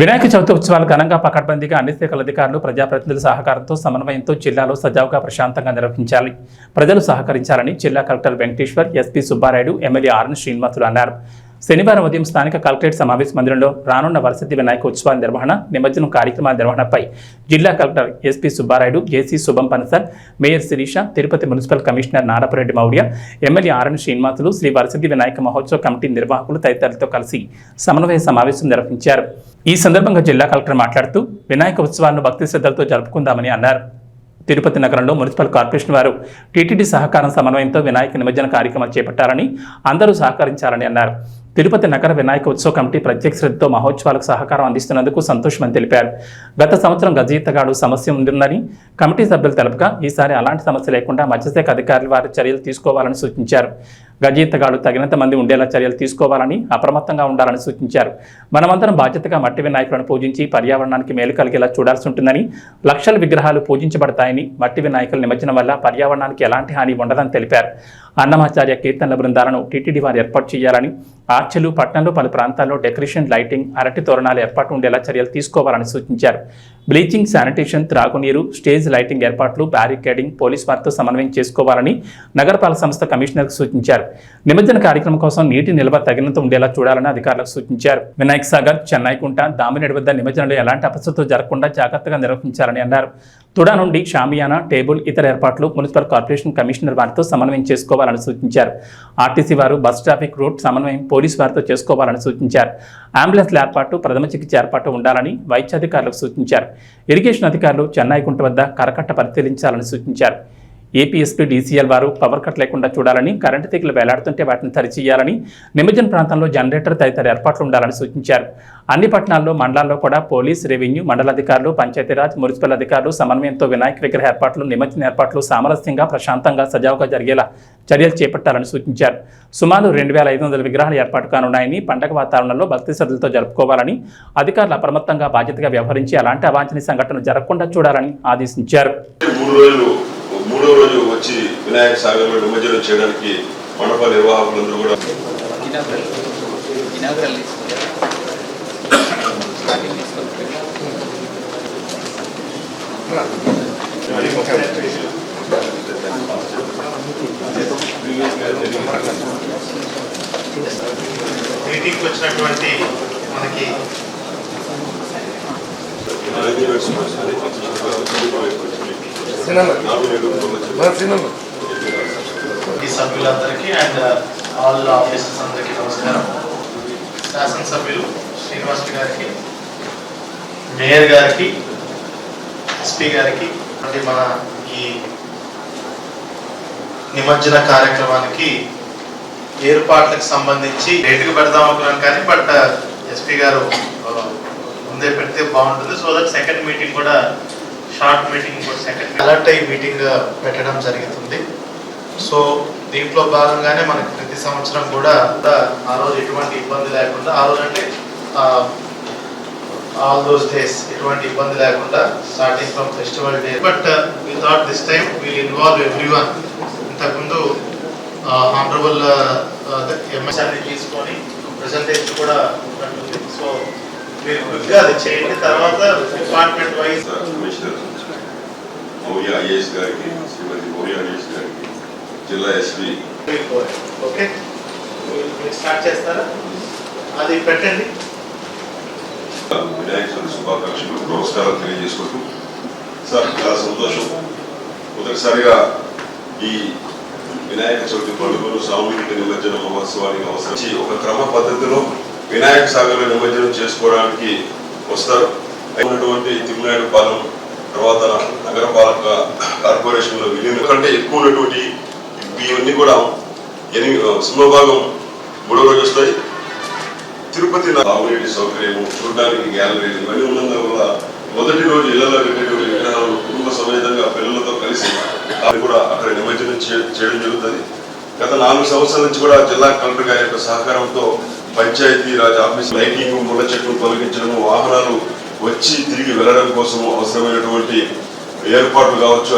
వినాయక చవితి ఉత్సవాలు ఘనంగా పకడ్బందీగా అన్ని శాఖల అధికారులు ప్రజాప్రతినిధుల సహకారంతో సమన్వయంతో జిల్లాలో సజావుగా ప్రశాంతంగా నిర్వహించాలి. ప్రజలు సహకరించాలని జిల్లా collector Venkateshwar SP Subbarayudu MLA RN Srinivasulu అన్నారు. శనివారం ఉదయం స్థానిక కలెక్టరేట్ సమావేశ మందిరంలో రానున్న వరసతి వినాయక ఉత్సవాల నిర్వహణ నిమజ్జనం కార్యక్రమాల నిర్వహణపై జిల్లా collector SP Subbarayudu JC Shubham Panasar mayor Sirisha Tirupati municipal commissioner Narapareddy Maurya MLA RN Srinivasulu Sri వరసతి Vinayaka మహోత్సవ కమిటీ నిర్వాహకులు తదితరులతో కలిసి సమన్వయ సమావేశం నిర్వహించారు. ఈ సందర్భంగా జిల్లా కలెక్టర్ మాట్లాడుతూ వినాయక ఉత్సవాలను భక్తి శ్రద్ధలతో జరుపుకుందామని అన్నారు. తిరుపతి నగరంలో మున్సిపల్ కార్పొరేషన్ వారు టీటీడీ సహకారం సమన్వయంతో వినాయక నిమజ్జన కార్యక్రమం చేపట్టారని అందరూ సహకరించాలని అన్నారు. తిరుపతి నగర వినాయక ఉత్సవ కమిటీ ప్రత్యేక శ్రద్ధతో మహోత్సవాలకు సహకారం అందిస్తున్నందుకు సంతోషమని తెలిపారు. గత సంవత్సరం గజయితగాడు సమస్య ఉందని కమిటీ సభ్యులు తెలపగా ఈసారి అలాంటి సమస్య లేకుండా మత్స్యశాఖ అధికారులు వారి చర్యలు తీసుకోవాలని సూచించారు. గజయితగాడు తగినంత మంది ఉండేలా చర్యలు తీసుకోవాలని అప్రమత్తంగా ఉండాలని సూచించారు. మనమందరం బాధ్యతగా మట్టి వినాయకులను పూజించి పర్యావరణానికి మేలు కలిగేలా చూడాల్సి ఉంటుందని లక్షల విగ్రహాలు పూజించబడతాయని మట్టి వినాయకుల నిమజ్జనం వల్ల పర్యావరణానికి ఎలాంటి హాని ఉండదని తెలిపారు. అన్నమాచార్య కీర్తనల బృందాలను టీటీడీ వారు ఏర్పాటు చేయాలని ఆర్చలు పట్టణంలో పలు ప్రాంతాల్లో డెకరేషన్ లైటింగ్ అరటి తోరణాలు ఏర్పాటు ఉండేలా చర్యలు తీసుకోవాలని సూచించారు. బ్లీచింగ్ శానిటేషన్ త్రాగునీరు స్టేజ్ లైటింగ్ ఏర్పాట్లు బ్యారికేడింగ్ పోలీస్ వారితో సమన్వయం చేసుకోవాలని నగరపాలక సంస్థ కమిషనర్కు సూచించారు. నిమజ్జన కార్యక్రమం కోసం నీటి నిల్వ తగినంత ఉండేలా చూడాలని అధికారులకు సూచించారు. వినాయక్ సాగర్ చెన్నైకుంట దామినేడు వద్ద నిమజ్జనంలో ఎలాంటి అపశృతులు జరగకుండా జాగ్రత్తగా నిర్వహించాలని అన్నారు. తుడా నుండి షామియానా టేబుల్ ఇతర ఏర్పాట్లు మున్సిపల్ కార్పొరేషన్ కమిషనర్ వారితో సమన్వయం చేసుకోవాలని సూచించారు. ఆర్టీసీ వారు బస్ ట్రాఫిక్ రూట్ సమన్వయం పోలీస్ వారితో చేసుకోవాలని సూచించారు. అంబులెన్స్ల ఏర్పాటు ప్రథమ చికిత్స ఏర్పాటు ఉండాలని వైద్యాధికారులకు సూచించారు. ఇరిగేషన్ అధికారులు చెన్నైకుంట వద్ద కరకట్ట పరిశీలించాలని సూచించారు. ఏపీఎస్పీ డీసీఎల్ వారు పవర్ కట్ లేకుండా చూడాలని కరెంటు తీగలు వేలాడుతుంటే వాటిని సరిచేయాలని నిమజ్జన ప్రాంతంలో జనరేటర్ తదితర ఏర్పాట్లు ఉండాలని సూచించారు. అన్ని పట్టణాల్లో మండలాల్లో కూడా పోలీస్ రెవెన్యూ మండలాధికారులు పంచాయతీరాజ్ మున్సిపల్ అధికారులు సమన్వయంతో వినాయక విగ్రహ ఏర్పాట్లు నిమజ్జన ఏర్పాట్లు సామరస్యంగా ప్రశాంతంగా సజావుగా జరిగేలా చర్యలు చేపట్టాలని సూచించారు. సుమారు రెండు వేల ఐదు వందల విగ్రహాలు ఏర్పాటు కానున్నాయని పండగ వాతావరణంలో భక్తి శ్రద్ధలతో జరుపుకోవాలని అధికారులు అప్రమత్తంగా బాధ్యతగా వ్యవహరించి అలాంటి అవాంఛనీయ సంఘటనలు జరగకుండా చూడాలని ఆదేశించారు. మూడు రోజు వచ్చి వినాయక సాగర్లో నిమజ్జనం చేయడానికి మండప నిర్వాహకులందరూ కూడా మీటింగ్కి వచ్చినటువంటి మనకి ఈ సభ్యులందరికీ అండ్ ఆల్ ఆఫీసర్స్ అందరికీ నమస్కారం. శాసనసభ్యులు శ్రీనివాస్ గారికి మేయర్ గారికి ఎస్పీ గారికి అంటే మన ఈ నిమజ్జన కార్యక్రమానికి ఏర్పాట్లకు సంబంధించి డేట్కి పెడదాం అనుకున్నాను కానీ బట్ uh, ఎస్పీ గారు uh, ముందే పెడితే బాగుంటుంది. సో దట్ సెకండ్ మీటింగ్ కూడా షార్ట్ మీటింగ్ కూడా సెకండ్ అలర్ట్ అయ్యి మీటింగ్ uh, పెట్టడం జరుగుతుంది. సో దీంట్లో భాగంగానే మనకి ప్రతి సంవత్సరం కూడా ఆ రోజు ఎటువంటి ఇబ్బంది లేకుండా ఆ రోజు అంటే ఆల్ దోస్ డేస్ ఎటువంటి ఇబ్బంది లేకుండా starting from festival day but we thought this time will involve everyone ఇంతకుముందు హానరబుల్ ఎంఎస్ఆర్ని uh, uh, తీసుకొని ప్రజెంటేషన్ కూడా ఉంటుంది సో మీరు క్విక్గా అది చేయండి. తర్వాత డిపార్ట్మెంట్ వైజ్ ఐఏఎస్ గారికి శ్రీమతి మౌర్య ఐఏఎస్ గారికి జిల్లా ఎస్పీ ఓకే మీరు స్టార్ట్ చేస్తారా? అది పెట్టండి. వినాయక చవితి శుభాకాంక్షలు. నమస్కారాలు తెలియజేసుకుంటూ. సార్ చాలా సంతోషం. మొదటిసారిగా ఈ వినాయక చవితి పండుగలు సామూహిక నిమజ్జన మహోత్సవానికి అవసరం. ఒక క్రమ పద్ధతిలో వినాయక సాగర్ నిమజ్జనం చేసుకోవడానికి వస్తారు. ఉన్నటువంటి తిరుమలాయుడు పాలెం తర్వాత నగరపాలక కార్పొరేషన్లో విలీనం కంటే ఎక్కువ ఉన్నటువంటి ఇవన్నీ కూడా ఎనిమిది సింహభాగం మూడో రోజు వస్తాయి. తిరుపతి తాగునీటి సౌకర్యము చూడడానికి గ్యాలరీలు ఇవన్నీ ఉన్నందువల్ల మొదటి రోజు ఇళ్ళలో పెట్టేటువంటి విగ్రహాలు కుటుంబ సమేతంగా పిల్లలతో కలిసి అది కూడా అక్కడ నిమజ్జనం చేయడం జరుగుతుంది. గత నాలుగు సంవత్సరాల నుంచి కూడా జిల్లా కలెక్టర్ గారి యొక్క సహకారంతో పంచాయతీ రాజ్ ఆఫీస్ లైటింగ్ ముళ్ళ చెట్లు తొలగించడం వాహనాలు వచ్చి తిరిగి వెళ్ళడం కోసం అవసరమైనటువంటి ఏర్పాట్లు కావచ్చు